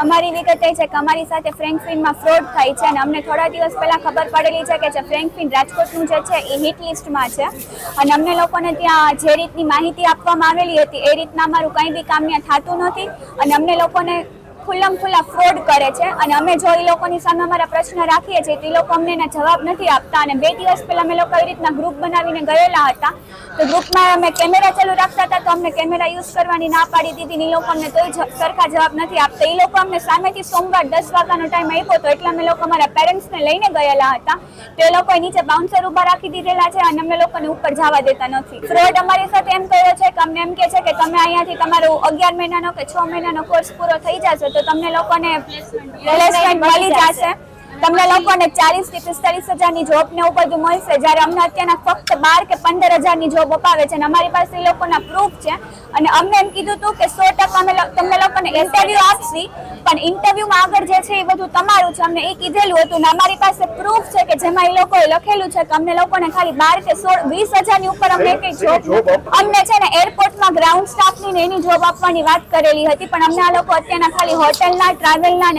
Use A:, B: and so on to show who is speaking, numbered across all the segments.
A: અમારી વિગત એ છે કે અમારી સાથે ફ્રેન્કફિનમાં ફ્રોડ થાય છે અને અમને થોડા દિવસ પહેલા ખબર પડેલી છે કે જે ફ્રેન્કફિન રાજકોટનું જે છે એ હિટ લિસ્ટમાં છે. અને અમને લોકોને ત્યાં જે રીતની માહિતી આપવામાં આવેલી હતી, એ રીતના અમારું કંઈ બી કામ ત્યાં થતું નથી. અને અમને લોકોને ખુલ્લમ ખુલ્લા ફ્રોડ કરે છે. અને અમે જો એ લોકોની સામે અમારા પ્રશ્ન રાખીએ છીએ, તો એ લોકો અમને એના જવાબ નથી આપતા. અને બે દિવસ પહેલાં અમે લોકો એવી રીતના ગ્રુપ બનાવીને ગયેલા હતા. તો ગ્રુપમાં અમે કેમેરા ચાલુ રાખતા હતા, તો અમને કેમેરા યુઝ કરવાની ના પાડી દીધી ને એ લોકો અમને તોય સરખા જવાબ નથી આપતા. એ લોકો અમને સામેથી સોમવાર દસ વાગ્યાનો ટાઈમ આપ્યો હતો, એટલે અમે લોકો અમારા પેરેન્ટ્સને લઈને ગયેલા હતા. તો એ લોકોએ નીચે બાઉન્સર ઊભા રાખી દીધેલા છે અને અમે લોકોને ઉપર જવા દેતા નથી. ફ્રોડ અમારી સાથે એમ કહ્યો છે કે અમને એમ કે છે કે તમે અહીંયાથી તમારો અગિયાર મહિનાનો કે છ મહિનાનો કોર્સ પૂરો થઈ જશે તો તમને લોકોને પ્લેસમેન્ટ મળી જશે. તમને લોકોને ચાલીસથી પિસ્તાલીસ હજારની જોબ ને એવું બધું મળશે. જ્યારે અમને અત્યારના ફક્ત બાર કે પંદર હજારની જોબ અપાવે છે અને અમારી પાસે એ લોકોના પ્રૂફ છે. અને અમને એમ કીધું હતું કે સો ટકા અમે તમને લોકોને ઇન્ટરવ્યુ આપશી. પણ ઇન્ટરવ્યુમાં આગળ જે છે એ બધું તમારું છે. અમને એ કીધેલું હતું ને અમારી પાસે પ્રૂફ છે જેમાં એ લોકોએ લખેલું છે કે અમને લોકોને ખાલી બાર કે સોળ વીસ હજારની ઉપર અમને કઈ જોબ અમને છે ને એરપોર્ટમાં ગ્રાઉન્ડ સ્ટાફની ને એની જોબ આપવાની વાત કરેલી હતી પણ અમને આ લોકો અત્યારના ખાલી હોટલના ટ્રાવેલના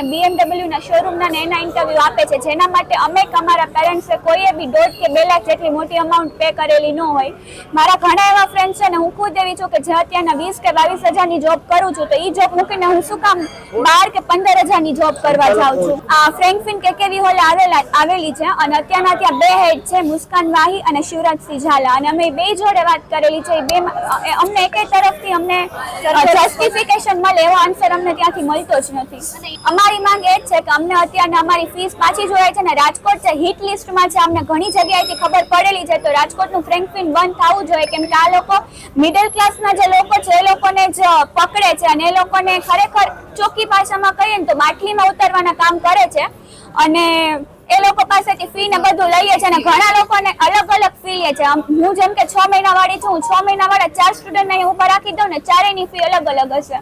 A: ના શોરૂમના ને એના ઇન્ટરવ્યુ આપે છે. જેના માટે અમે અમારા પેરેન્ટ્સે કોઈએ બી દોઢ કે બે લાખ જેટલી મોટી અમાઉન્ટ પે કરેલી ન હોય. મારા ઘણા એવા ફ્રેન્ડ છે ને હું ખુદ એવી છું કે જે અત્યારના વીસ કે બાવીસ હજારની જોબ કરું છું તો એ જોબ મૂકીને હું શું કામ બાર કે પંદર હજારની જોબ કરવા જાઉં છું. આ ફ્રેન્કફિન કે કેવી હોલ આવેલા આવેલી છે અને અત્યારના ત્યાં બે હેડ છે મુસ્કાન વાહી અને શિવરાજસિંહ ઝાલા અને અમે બે જોડે વાત કરેલી છે. બે અમને એક તરફથી અમને જસ્ટિફિકેશન મળે એવો આન્સર અમને ત્યાંથી મળતો જ નથી. અમારી માંગ એ જ છે કે અમને અત્યારના અમારી ફીસ પાછી જોડાય છે અને રાજકોટ છે હિટ લિસ્ટમાં છે. અમને ઘણી જગ્યાએથી ખબર પડેલી છે. તો રાજકોટનું ફ્રેન્કફિન બંધ થવું જોઈએ. કેમ કે આ લોકો મિડલ ક્લાસના જે લોકો છે એ લોકોને જ પકડે છે. અને એ લોકોને ખરેખર ચોખ્ખી ભાષામાં કહીએ ને તો બાટલીમાં ઉતારવાના કામ કરે છે. અને એ લોકો પાસેથી ફી ને બધું લઈએ છે અને ઘણા લોકોને અલગ અલગ ફી લે છે. હું જેમ કે છ મહિના વાળી છું છ મહિના વાળા ચાર સ્ટુડન્ટ ઉપર રાખી દઉં ને ચારેયની ફી અલગ અલગ હશે.